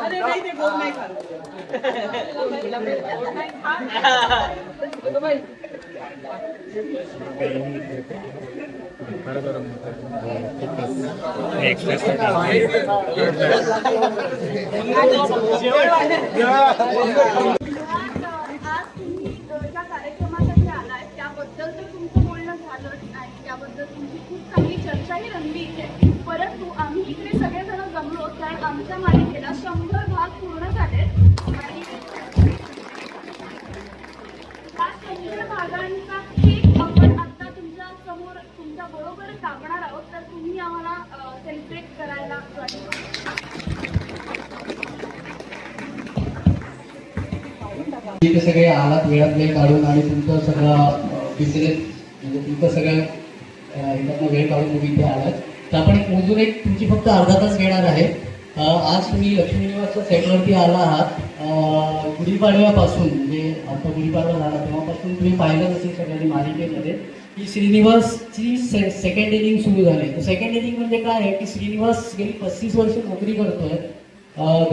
अरे नाही ते गोड नाही खात. आज तुम्ही ज्या कार्यक्रमासाठी आलाय त्याबद्दल तर तुमचं बोलणं झालं आणि त्याबद्दल तुमची खूप चांगली चर्चाही रंगली इथे परंतु आम्ही इकडे सगळेजण जमलो कारण आमच्या बरोबर दाबणार आहोत तर तुम्ही आम्हाला सेलिब्रेट करायला सगळे आलात वेळात वेळ काढून आणि तुमचं सगळं बिझनेस म्हणजे तुमचं सगळं ह्याच्यातनं वेळ काढून तुम्ही इथे आलात. तर आपण एक मोजून एक तुमची फक्त अर्धा तास घेणार आहे. आज तुम्ही लक्ष्मी निवासच्या सेटवरती आला आहात. गुढीपाडव्यापासून म्हणजे आता गुढीपाडवा झाला तेव्हापासून तुम्ही पाहिलंच असेल सगळ्यांनी मालिकेमध्ये. की श्रीनिवासची से सेकंड इनिंग सुरू झाली. तर सेकंड इनिंग म्हणजे काय आहे की श्रीनिवास गेली पस्तीस वर्ष नोकरी करतोय.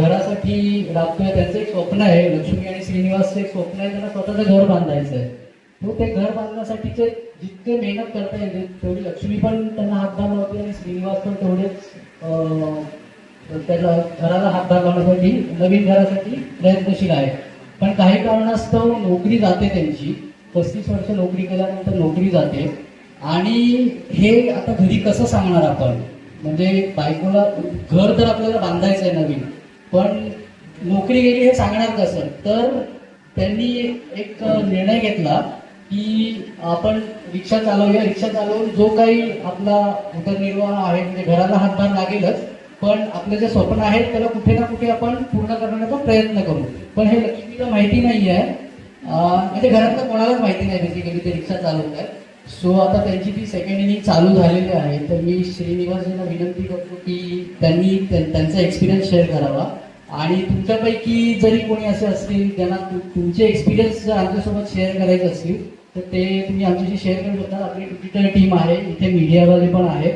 घरासाठी राबतोय. त्यांचं एक स्वप्न आहे. लक्ष्मी आणि श्रीनिवासचं एक स्वप्न आहे. त्यांना स्वतःचं घर बांधायचं आहे तो ते घर बांधण्यासाठीचे जितके मेहनत करता येते तेवढी लक्ष्मी पण त्यांना हातभार लावते आणि श्रीनिवास पण तेवढेच त्याला घराला हातभार लावण्यासाठी नवीन घरासाठी प्रयत्नशील आहे. पण काही कारणास्तव नोकरी जाते त्यांची. पस्तीस वर्ष नोकरी केल्यानंतर नोकरी जाते. आणि हे आता घरी कसं सांगणार आपण? म्हणजे बायकोला घर तर आपल्याला बांधायचं आहे नवीन पण नोकरी गेली हे सांगणार कसं? तर त्यांनी एक निर्णय घेतला की आपण रिक्षा चालवूया. रिक्षा चालवून जो काही आपला उदरनिर्वाह आहे म्हणजे घराला हातभार लागेलच पण आपलं जे स्वप्न आहे त्याला कुठे ना कुठे आपण पूर्ण करण्याचा प्रयत्न करू. पण हे लक्ष्मीला माहिती नाही आहे म्हणजे घरातलं कोणालाच माहिती नाही बेसिकली ते रिक्षा चालवत आहेत. सो आता त्यांची ती सेकंड इनिंग चालू झालेली आहे. तर मी श्रीनिवास यांना विनंती करतो की त्यांनी त्यांचा एक्सपिरियन्स शेअर करावा. आणि तुमच्यापैकी जरी कोणी असे असतील ज्यांना तुमचे एक्सपिरियन्स जर आमच्यासोबत शेअर करायचे असतील तर ते तुम्ही आमच्याशी शेअर करू शकता. आपली डिजिटल टीम आहे इथे मीडियावाले पण आहे.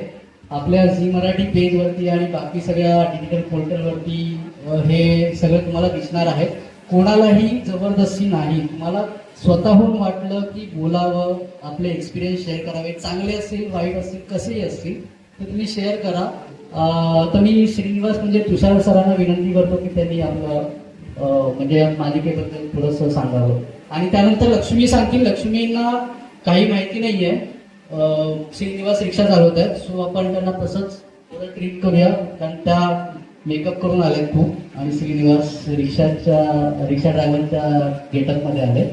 आपल्या झी मराठी पेजवरती आणि बाकी सगळ्या डिजिटल पोर्टलवरती हे सगळं तुम्हाला दिसणार आहे. कोणालाही जबरदस्ती नाही. मला स्वतःहून वाटलं की बोलावं आपले एक्सपिरियन्स शेअर करावे. चांगले असतील वाईट असतील कसेही असतील तर तुम्ही शेअर करा. तर मी श्रीनिवास म्हणजे तुषार सरांना विनंती करतो की त्यांनी आपलं म्हणजे मालिकेबद्दल थोडंसं सांगावं. आणि त्यानंतर लक्ष्मी सांगतील. लक्ष्मींना काही माहिती नाही आहे श्रीनिवास रिक्षा चालवत आहेत. सो आपण त्यांना तसंच थोडं ट्रीट करूया. कारण त्या मेकअप करून आलेत खूप. आणि श्रीनिवास रिक्षाच्या रिक्षा ड्रायव्हरच्या गेटअपमध्ये आले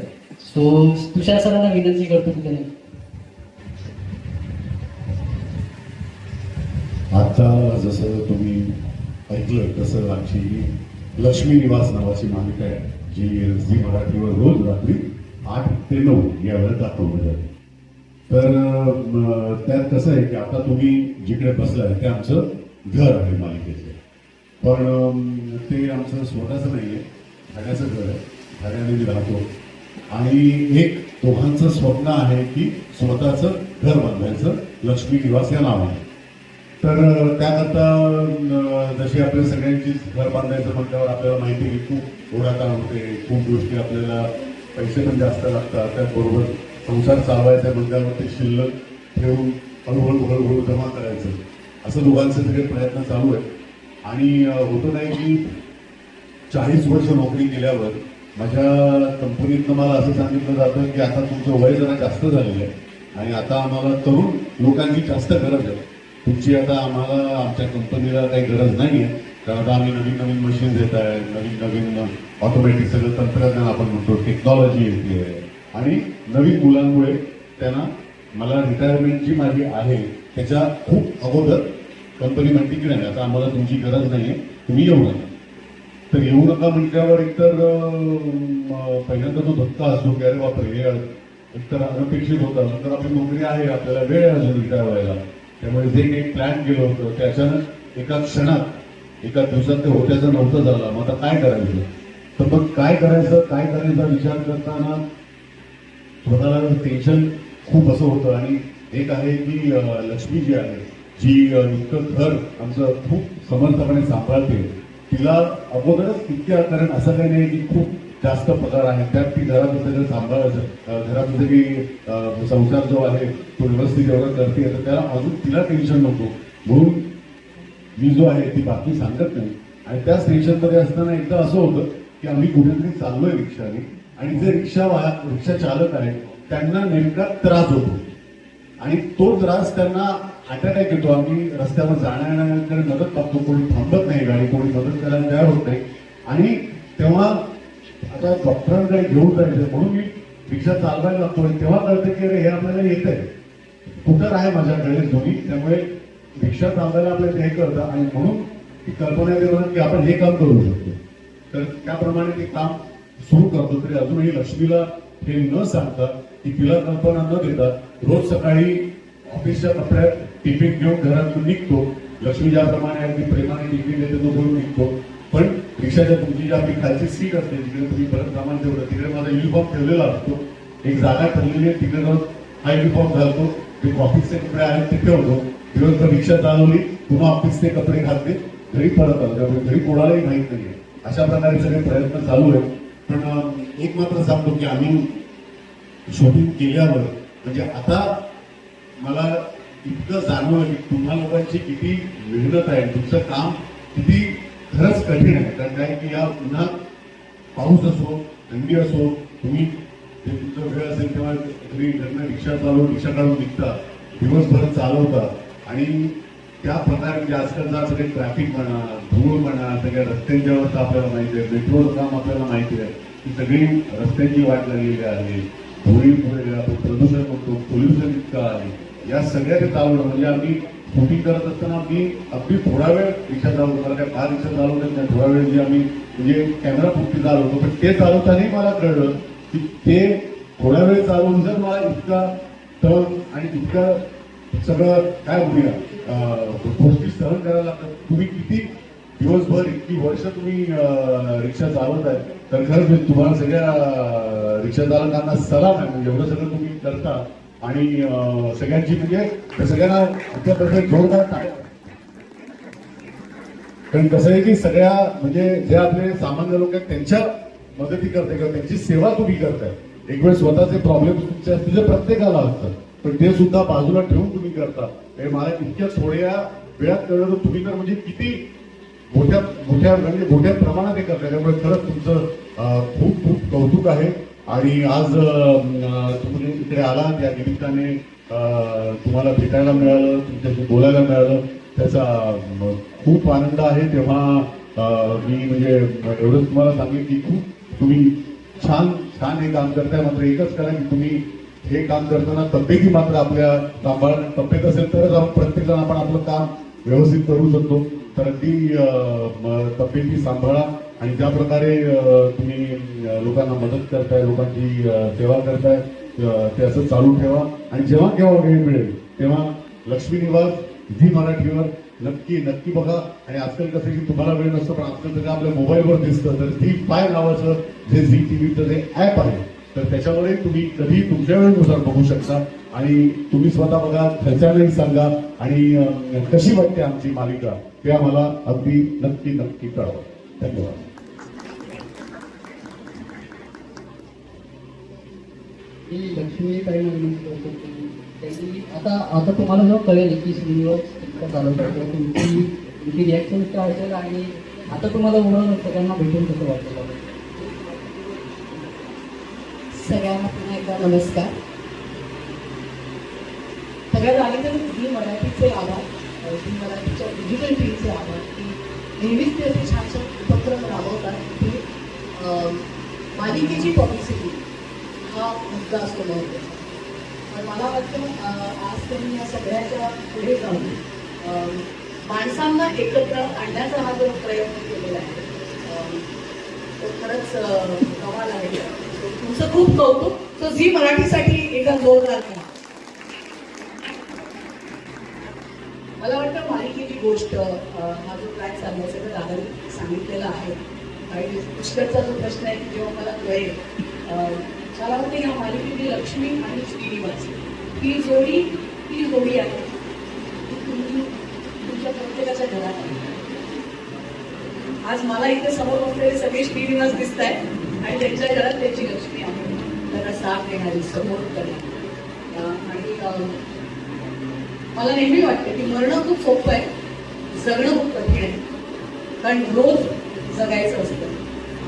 सो तुषार सरांना विनंती करतो की त्यांनी आता जसं तुम्ही ऐकलं तसं आमची लक्ष्मी निवास नावाची मालिका आहे जी झी मराठीवर रोज रात्री आठ ते नऊ या वेळेत दाखवली जाते. तर त्यात कसं आहे की आता तुम्ही जिकडे बसलाय ते आमचं घर आहे मालिकेचं. पण ते आमचं स्वतःचं नाही आहे भाड्याचं घर आहे. भाड्याने मी राहतो. आणि एक दोघांचं स्वप्न आहे की स्वतःचं घर बांधायचं. लक्ष्मी निवास या नावाने. तर त्याकरता जशी आपल्या सगळ्यांची घर बांधायचं म्हटल्यावर आपल्याला माहिती आहे की खूप ओढाताण होते. खूप गोष्टी आपल्याला पैसे पण जास्त लागतात. त्याचबरोबर संसार चालवायचा म्हणल्यावर ते शिल्लक ठेवून हळूहळू हळूहळू जमा करायचं. असं दोघांचे सगळे प्रयत्न चालू आहेत. आणि होतं नाही की चाळीस वर्ष नोकरी केल्यावर माझ्या कंपनीतनं मला असं सांगितलं जातं की आता तुमचं वय जरा जास्त झालेलं आहे आणि आता आम्हाला तरुण लोकांची जास्त गरज आहे. तुमची आता आम्हाला आमच्या कंपनीला काही गरज नाही आहे कारण आता आम्ही नवीन नवीन मशीन देत आहे नवीन नवीन ऑटोमॅटिक सगळं तंत्रज्ञान आपण म्हणतो टेक्नॉलॉजी येते आहे. आणि नवीन मुलांमुळे त्यांना मला रिटायरमेंट जी माझी आहे त्याच्या खूप अगोदर कंपनी म्हणते की नाही आता आम्हाला तुमची गरज नाही आहे तुम्ही येऊ नका. तर येऊ नका म्हटल्यावर एकतर पहिल्यांदा तो धक्का असतो की अरे बापरे हे एकतर अनपेक्षित होतं नंतर आपली नोकरी आहे आपल्याला वेळ आहे अजून रिटायर व्हायला त्यामुळे जे काही प्लॅन केलं होतं ते अचानक एका क्षणात एका दिवसात ते होत्याचं नव्हतं झालं. मग आता काय करायचं? तर मग काय करायचं काय करायचा विचार करताना स्वतःला टेन्शन खूप असं होतं. आणि एक आहे की लक्ष्मी जी आहे जी इतकं घर आमचं खूप समर्थपणे सांभाळते तिला अगोदरच इतक्या कारण असं काही नाही की खूप जास्त पगार आहे त्यात ती घरामध्ये जर सांभाळायचं घरामध्ये घरात संसार जो आहे तो व्यवस्थित एवढं करते तर त्याला अजून तिला टेन्शन नको. म्हणून मी जो आहे ती बातमी सांगत नाही. आणि त्याच टेन्शनमध्ये असताना एकदा असं होतं की आम्ही कुठेतरी चाललोय रिक्षाने आणि जे रिक्षा वाया रिक्षा चालक आहेत त्यांना नेमका त्रास होतो. आणि तो त्रास त्यांना हार्ट अटॅक येतो आम्ही रस्त्यावर जाण्याकडे मदत मागतो कोणी थांबत नाही गाडी कोणी मदत करायला तयार होत नाही. आणि तेव्हा आता डॉक्टरांकडे घेऊन जायचं म्हणून मी रिक्षा चालवायला लागतोय तेव्हा कळतं की अरे हे आपल्याला येत आहे कुठं आहे माझ्याकडे दोन्ही त्यामुळे रिक्षा चालवायला आपल्याला हे कळतं आणि म्हणून ती कल्पना येते की आपण हे काम करू शकतो. तर त्याप्रमाणे ते काम सुरू करतो. तरी अजूनही लक्ष्मीला हे न सांगता की तिला कल्पना न देता रोज सकाळी ऑफिसच्या कपड्यात टिफिन घेऊन घरातून निघतो. लक्ष्मी ज्याप्रमाणे ती प्रेमाने टिफिन देते तो घेऊन निघतो. पण रिक्षाच्या तुमची जी आपली खालची सीट असते तिकडे तुम्ही परत सामान ठेवलं तिकडे माझा युनिफॉर्म ठेवलेला असतो. एक जागा ठरलेली आहे तिकडे जाऊन हा युनिफॉर्म घालतो. ते ऑफिसचे कपडे आहेत ते ठेवतो. दिवसभर रिक्षा चालवली पुन्हा ऑफिसचे कपडे घालते. घरी परत आलो त्यामुळे घरी कोणालाही माहीत नाही अशा प्रकारे सगळे प्रयत्न चालू आहेत. पण एक मात्र सांगतो की आम्ही शॉपिंग केल्यावर म्हणजे आता मला इतकं जाणवलं की तुम्हा लोकांची किती मेहनत आहे तुमचं काम किती खरंच कठीण आहे. कारण काय की या उन्हात पाऊस असो थंडी असो तुम्ही जे तुमचा वेळ असेल तेव्हा तुम्ही लग्न रिक्षा चालवून रिक्षा काढून निघता दिवसभर चालवता. आणि त्या प्रकारे म्हणजे आजकालचा सगळे ट्रॅफिक म्हणा धूळ म्हणा सगळ्या रस्त्यांची अवस्था आपल्याला माहिती आहे मेट्रोचं काम आपल्याला माहिती आहे की सगळी रस्त्यांची वाट लागलेली आहे. धुळीमुळे प्रदूषण होतो पोल्युशन इतकं आहे. या सगळ्या ते चालवणं म्हणजे आम्ही शूटिंग करत असताना आम्ही अगदी थोडा वेळ रिक्षा चालवतो कारण काय फार रिक्षा चालवतात त्या थोडा वेळ जे आम्ही म्हणजे कॅमेरा फुटी चालवतो. पण ते चालवतानाही मला कळलं की ते थोडा वेळ चालवून जर मला इतका तळ आणि इतकं सगळं काय बोलूया गोष्टी सहन करायला लागतात तुम्ही किती दिवसभर इतकी वर्ष तुम्ही रिक्षा चालवत आहे. तर खरंच मी म्हणजे तुम्हाला सगळ्या रिक्षा चालकांना सलाम आहे. म्हणजे एवढं सगळं तुम्ही करता. आणि सगळ्यांची म्हणजे सगळ्यांना तुमच्यातर्फे जोरदार टाळ्या. कारण कसं आहे की सगळ्या म्हणजे जे आपले सामान्य लोक आहेत त्यांच्या मदती करते किंवा त्यांची सेवा तुम्ही करताय. एक वेळ स्वतःचे प्रॉब्लेम तुमच्या असतील प्रत्येकाला असतात. पण ते सुद्धा बाजूला ठेवून तुम्ही करता. हे मला इतक्या थोड्या वेळात कळलं तर तुम्ही तर म्हणजे किती मोठ्या मोठ्या म्हणजे मोठ्या प्रमाणात हे करताय. त्यामुळे खरंच तुमचं खूप खूप कौतुक आहे. आणि आज तुम्ही इकडे आला या निमित्ताने तुम्हाला भेटायला मिळालं तुमच्याशी बोलायला मिळालं. त्याचा खूप आनंद आहे. तेव्हा मी म्हणजे एवढंच तुम्हाला सांगेन की खूप तुम्ही छान छान हे काम करताय. मात्र एकच करा की तुम्ही हे काम करताना तब्येती मात्र आपल्या सांभाळ तब्येत असेल तरच आपण प्रत्येक जण आपण आपलं काम व्यवस्थित करू शकतो. तर ती तब्येती सांभाळा आणि ज्या प्रकारे तुम्ही लोकांना मदत करताय लोकांची सेवा करताय ते असं चालू ठेवा. आणि जेव्हा केव्हा वेळ मिळेल तेव्हा लक्ष्मी निवास झी मराठीवर नक्की नक्की बघा. आणि आजकाल कसं की तुम्हाला वेळ नसतो पण आजकाल सगळं आपल्या मोबाईलवर दिसतं तर झी फाय नावाचं जे झी टी व्हीचं जे ॲप आहे तर त्याच्यामुळे तुम्ही कधी तुमच्या वेळेनुसार बघू शकता. आणि तुम्ही स्वतः बघा खर्चानेही सांगा. आणि कशी वाटते आमची मालिका ते आम्हाला अगदी नक्की नक्की कळवा. धन्यवाद. मी काही त्यांनी आता आता तुम्हाला जेव्हा कळेल की श्रीनिवास इतकं तुमची तुमची रिॲक्शन काय असेल आणि आता तुम्हाला मुलं सगळ्यांना भेटून कसं वाटतं? सगळ्यांना पुन्हा एकदा नमस्कार. सगळ्यात आधी तर मी मराठीचे आभार अ, मराठीच्या डिजिटल टीमचे आभार की नेहमीच ते असे छान छान उपक्रम राबवतात की मालिकेची पब्लिसिटी हा मुद्दा असतो महत्त्वाचा. पण मला वाटतं आज त्यांनी या सगळ्याच्या पुढे जाऊन माणसांना एकत्र आणण्याचा हा जो प्रयत्न केलेला आहे तो खरंच कमाल आहे. तुमचं खूप कौतुक. तो झी मराठीसाठी एका जोरदार करा. मला वाटतं मालिकेची गोष्ट हा जो काय चाललाय सगळं दादानी सांगितलेला आहे. आणि पुष्कळचा जो प्रश्न आहे की जेव्हा मला कळेल अं, मला वाटतं या मालिकेची लक्ष्मी आणि श्रीनिवास ही जोडी ती जोडी आहे. तुम्ही तुमच्या प्रत्येकाच्या घरात. आहे आज मला इथे समोर असलेले सगळे श्रीनिवास दिसत आहे आणि त्यांच्या घरात त्याची लक्ष्मी आहे. त्यांना साथ देणारी सपोर्ट करणारी. आणि मला नेहमी वाटतं की मरणं खूप सोपं आहे जगणं खूप कठीण आहे. कारण रोज जगायचं असतं.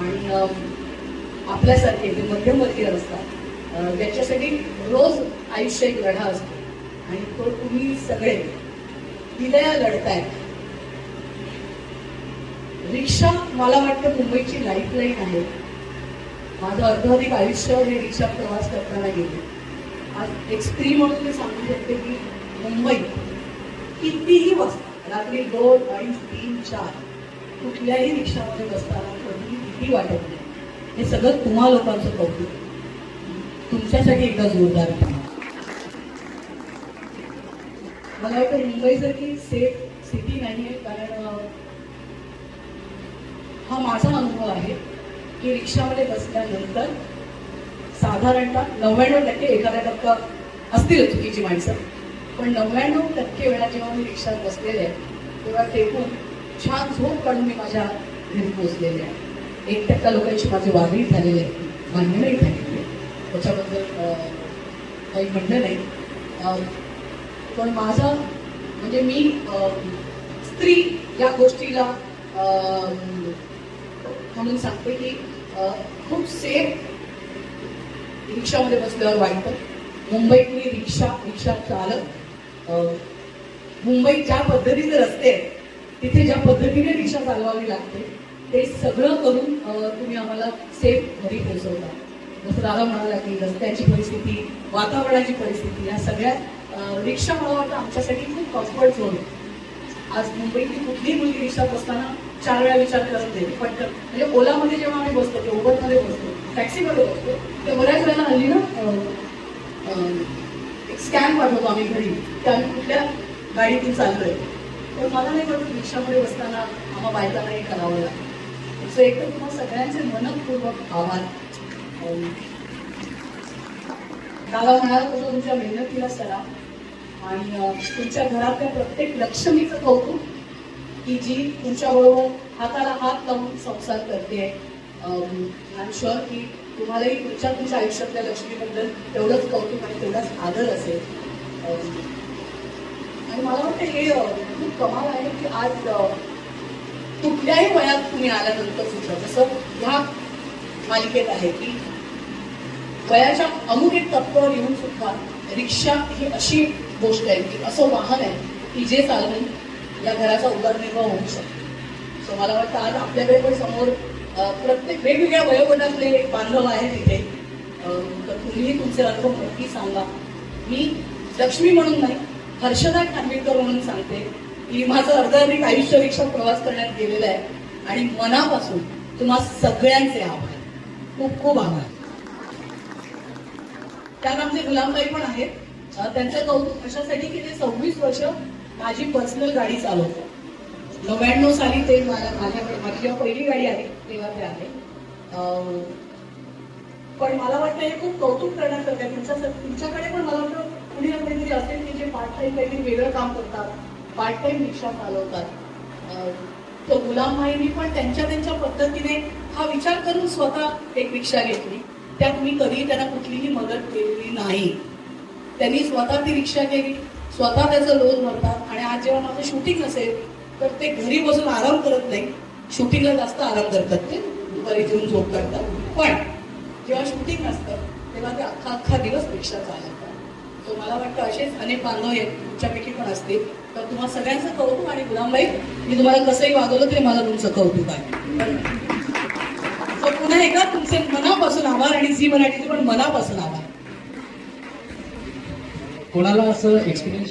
आणि आपल्यासारखे जे मध्यमवर्गीय असतात त्याच्यासाठी रोज आयुष्य एक लढा असतो. आणि तो तुम्ही सगळे विलया लढताय रिक्षा मला वाटतं मुंबईची लाईफलाईन आहे. माझं अर्धाधिक आयुष्य हे रिक्षा प्रवास करताना गेले. आज एक स्त्री म्हणून मी सांगू शकते की मुंबई कितीही वाजता रात्री दोन अडीच तीन चार कुठल्याही रिक्षामध्ये बसताना कधी भीती वाटत नाही. हे सगळं तुम्हा लोकांचं कौतुक. तुमच्यासाठी एकदा जोरदार मला वाटतं मुंबईसारखी सेफ सिटी नाही आहे कारण हा माझा अनुभव आहे. की रिक्षामध्ये बसल्यानंतर साधारणतः नव्याण्णव टक्के एखादा टक्का असतील चुकीची माणसं. पण नव्याण्णव टक्के वेळा जेव्हा मी रिक्षात बसलेले आहे तेव्हा टेकून छान झोप काढून मी माझ्या घरी पोचलेले आहे. एक टक्का लोकांची माझी वागणी झालेली आहे मान्य नाही झालेली आहे. त्याच्याबद्दल काही म्हणणं नाही. पण माझा म्हणजे मी स्त्री या गोष्टीला म्हणून सांगते की खूप सेफ रिक्षामध्ये बसल्यावर वाटतं मुंबईतली रिक्षा रिक्षा चालक मुंबईत ज्या पद्धतीचे रस्ते आहेत तिथे ज्या पद्धतीने रिक्षा चालवावी लागते ते सगळं करून तुम्ही आम्हाला सेफ घरी पोहोचवता. जसं दादा म्हणाला की रस्त्याची परिस्थिती वातावरणाची परिस्थिती या सगळ्या रिक्षा मला वाटतं आमच्यासाठी खूप कम्फर्ट झोन आहे. आज मुंबईतली कुठलीही मुलगी रिक्षात बसताना चार वेळा विचार करत दे पटकन म्हणजे ओलामध्ये जेव्हा आम्ही बसतो किंवा उबरमध्ये बसतो टॅक्सीमध्ये बसतो ते बऱ्याच वेळेला हल्ली ना एक स्कॅन पाठवतो आम्ही घरी की आम्ही कुठल्या गाडीतून चाललोय. पण मला नाही वाटत रिक्षामध्ये बसताना आम्हा बायकांना हे करावं लागतं. सो एक तर तुम्हाला सगळ्यांचे मनपूर्वक आभार. दादा म्हणाला तसं तुमच्या मेहनतीला सराव आणि तुमच्या घरातल्या प्रत्येक लक्ष्मीचं कौतुक की जी तुमच्याबरोबर हाताला हात लावून संसार करते आय शुअर की तुम्हालाही तुमच्या तुमच्या आयुष्यातल्या लक्ष्मीबद्दल तेवढंच कौतुक आणि तेवढाच आदर असेल. आणि मला वाटतं हे खूप कमाल आहे की आज कुठल्याही वयात तुम्ही आल्यानंतर सुद्धा जसं ह्या मालिकेत आहे की वयाच्या अमुक एक टप्प्यावर येऊन सुद्धा रिक्षा ही अशी गोष्ट आहे की असं वाहन आहे की जे चालवून या घराचा उदरनिर्वाह होऊ शकतो. सो मला वाटतं आज आपल्याकडे पण समोर प्रत्येक वेगवेगळ्या वयोगटातले बांधव आहेत इथे तर तुम्हीही तुमचे अनुभव नक्की सांगा. मी लक्ष्मी म्हणून नाही हर्षदा खानविलकर म्हणून सांगते की माझं अर्धाधिक आयुष्य रिक्षा प्रवास करण्यात गेलेलं आहे आणि मनापासून तुम्हा सगळ्यांचे आभार. खूप खूप आभार. त्यात आमचे गुलामबाई पण आहेत. त्यांचं कौतुक अशासाठी की ते सव्वीस वर्ष माझी पर्सनल गाडी चालवतो. नव्याण्णव साली ते मला माझ्याकडे माझी जेव्हा पहिली गाडी आली तेव्हा ते आले. अं, पण मला वाटतं हे खूप कौतुक करण्यासारखं आहे. तुमच्या तुमच्याकडे पण मला वाटतं कुणी ना कुणीतरी असेल की जे पार्ट टाइम काहीतरी वेगळं काम करतात पार्ट टाइम रिक्षा चालवतात. अं, तर गुलामबाईंनी पण त्यांच्या त्यांच्या पद्धतीने हा विचार करून स्वतः एक रिक्षा घेतली. त्यात मी कधी त्यांना कुठलीही मदत केलेली नाही. त्यांनी स्वतः ती रिक्षा केली. स्वतः त्याचं लोन भरतात आणि आज जेव्हा माझं शूटिंग असेल तर ते घरी बसून आराम करत नाही. शूटिंगला जास्त आराम करतात ते दुपारी जेवून झोप करतात. पण जेव्हा शूटिंग असतं तेव्हा ते अख्खा अख्खा दिवस रिक्षा चालतात तर मला वाटतं असेच अनेक बांधव आहेत तुमच्यापैकी पण असतील. तर तुम्हाला सगळ्यांचं कौतुक आणि गुलामबाई मी तुम्हाला कसंही वागवलं तरी मला तुमचं कौतुक आहे. तर पुन्हा एकदा तुमचे मनापासून आभार आणि झी मराठीचे पण मनापासून आभार. कोणाला असं एक्सपिरियन्स